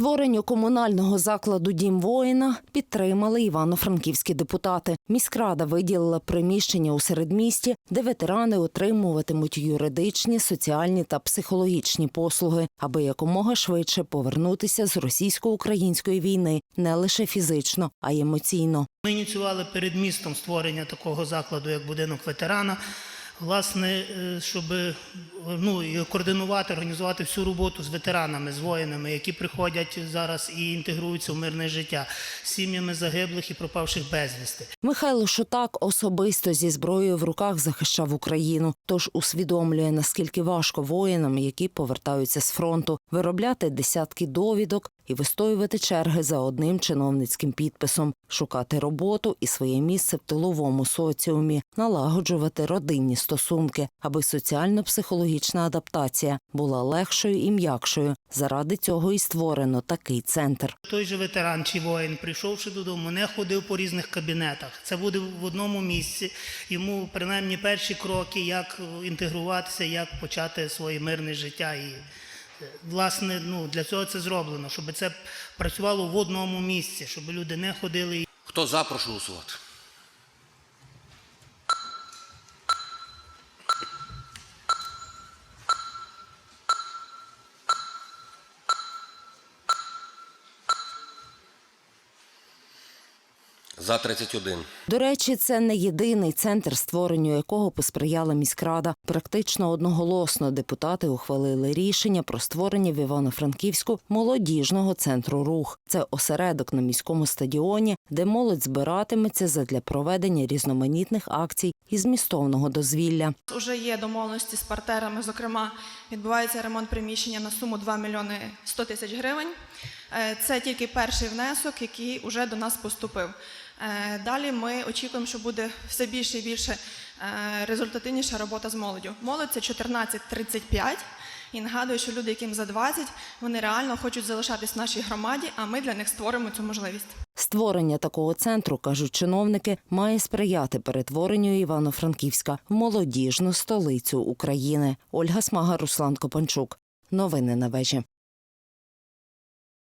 Створенню комунального закладу Дім воїна підтримали івано-франківські депутати. Міськрада виділила приміщення у середмісті, де ветерани отримуватимуть юридичні, соціальні та психологічні послуги, аби якомога швидше повернутися з російсько-української війни не лише фізично, а й емоційно. Ми ініціювали перед містом створення такого закладу, як будинок ветерана. Власне, е, щоб е, ну, координувати, організувати всю роботу з ветеранами, з воїнами, які приходять зараз і інтегруються в мирне життя, з сім'ями загиблих і пропавших безвісти. Михайло Шотак особисто зі зброєю в руках захищав Україну, тож усвідомлює, наскільки важко воїнам, які повертаються з фронту, виробляти десятки довідок і вистоювати черги за одним чиновницьким підписом, шукати роботу і своє місце в тиловому соціумі, налагоджувати родинні стосунки, аби соціально-психологічна адаптація була легшою і м'якшою. Заради цього і створено такий центр. Той же ветеран чи воїн, прийшовши додому, не ходив по різних кабінетах. Це буде в одному місці. Йому принаймні перші кроки, як інтегруватися, як почати своє мирне життя. І е, власне ну, для цього це зроблено, щоб це працювало в одному місці, щоб люди не ходили. Хто за, прошу голосувати. За 31. До речі, це не єдиний центр, створенню якого посприяла міськрада. Практично одноголосно депутати ухвалили рішення про створення в Івано-Франківську молодіжного центру рух. Це осередок на міському стадіоні, де молодь збиратиметься задля проведення різноманітних акцій і змістовного дозвілля. Уже є домовленості з партнерами. Зокрема, відбувається ремонт приміщення на суму 2 мільйони 100 тисяч гривень. Е, Це тільки перший внесок, який вже до нас поступив. Е, Далі ми очікуємо, що буде все більше і більше е, результативніша робота з молоддю. Молодь це 14-35. І нагадую, що люди, яким за 20, вони реально хочуть залишатись в нашій громаді, а ми для них створимо цю можливість. Створення такого центру, кажуть чиновники, має сприяти перетворенню Івано-Франківська в молодіжну столицю України. Ольга Смага, Руслан Копанчук. Новини на вежі.